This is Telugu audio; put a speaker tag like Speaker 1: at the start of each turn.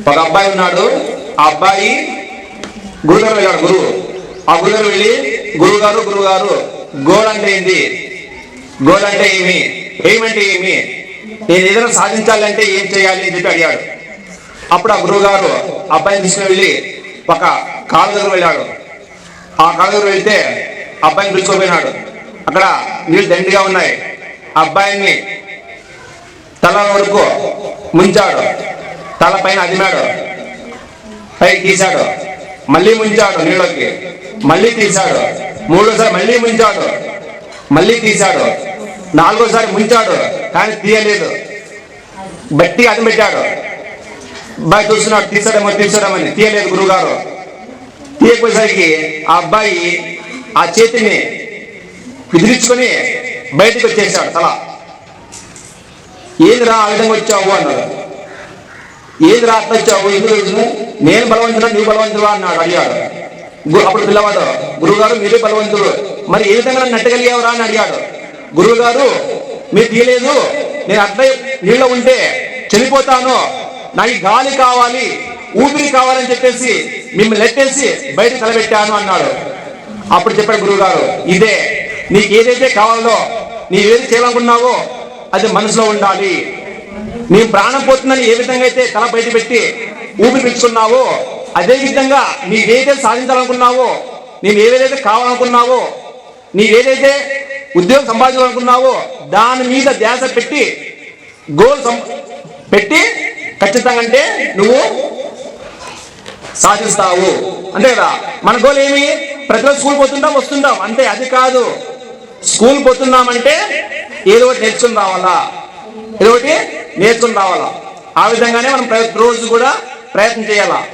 Speaker 1: ఒక అబ్బాయి ఉన్నాడు. ఆ అబ్బాయి గురుగారు వెళ్ళాడు గురువు ఆ గురుగారు వెళ్ళి గురువు గారు గురువు గారు గోల్ అంటే ఏంది గోల్ అంటే ఏమి? ఏమంటే ఏమి? నేను ఏదైనా సాధించాలంటే ఏం చేయాలి అని చెప్పి అడిగాడు. అప్పుడు ఆ గురువు గారు అబ్బాయిని తీసుకుని వెళ్ళి ఒక కాళ్ళ దగ్గర వెళ్ళాడు. ఆ కాళ్ళ దగ్గర వెళ్తే అబ్బాయిని పిలుచుకోపోయినాడు. అక్కడ నీళ్ళు దండిగా ఉన్నాయి. అబ్బాయిని తల వరకు ముంచాడు. తల పైన అదిమాడు. పైకి తీశాడు. మళ్ళీ ముంచాడు నీళ్ళకి. మళ్ళీ తీశాడు. మూడోసారి మళ్ళీ ముంచాడు. మళ్ళీ తీశాడు. నాలుగోసారి ముంచాడు. కానీ తీయలేదు. బట్టి అది పెట్టాడు. అబ్బాయి చూస్తున్నాడు తీసాడేమో తీసాడేమని తీయలేదు గురువుగారు. తీయకపోయేసరికి ఆ అబ్బాయి ఆ చేతిని విదిలించుకొని బయటకు వచ్చేసాడు తల. ఏదిరా ఆ విధంగా వచ్చావు? అన్నాడు. ఏది రా వచ్చావు ఎందుకు వచ్చినావు? నేను బలవంతుడా నువ్వు బలవంతుడా అన్నాడు అడిగాడు. అప్పుడు పిల్లవాడు గురువుగారు మీరే బలవంతుడు. మరి ఏ విధంగా నన్ను అని అడిగాడు. గురువుగారు మీరు తీయలేదు. నేను అట్లే నీళ్ళ ఉంటే చనిపోతాను. నాకు గాలి కావాలి ఊపిరి కావాలని చెప్పేసి మిమ్మల్ని నెట్టేసి బయట తలబెట్టాను అన్నాడు. అప్పుడు చెప్పాడు గురువుగారు ఇదే నీకు ఏదైతే కావాలో నీవేది చేయాలనుకున్నావో అది మనసులో ఉండాలి. నీ ప్రాణం పోతుందని ఏ విధంగా అయితే తల బయట పెట్టి ఊపిరి పీల్చుకున్నావో అదే విధంగా నీవేదైతే సాధించాలనుకున్నావో నేను ఏదైతే కావాలనుకున్నావో నీవేదైతే ఉద్యోగం సంపాదించాలనుకున్నావో దాని మీద ధ్యాస పెట్టి గోల్ సం- పెట్టి ఖచ్చితంగా అంటే నువ్వు సాధిస్తావు. అంతే కదా? మన గోల్ ఏమి? ప్రతిరోజు స్కూల్ పోతుంటాం వస్తుంటాం అంతే అది కాదు. స్కూల్ పోతున్నామంటే ఏదో ఒకటి నేర్చుకుందాం రావాలా? ఏదో ఒకటి నేర్చుకుని రావాలా? ఆ విధంగానే మనం ప్రతి రోజు కూడా ప్రయత్నం చేయాలా?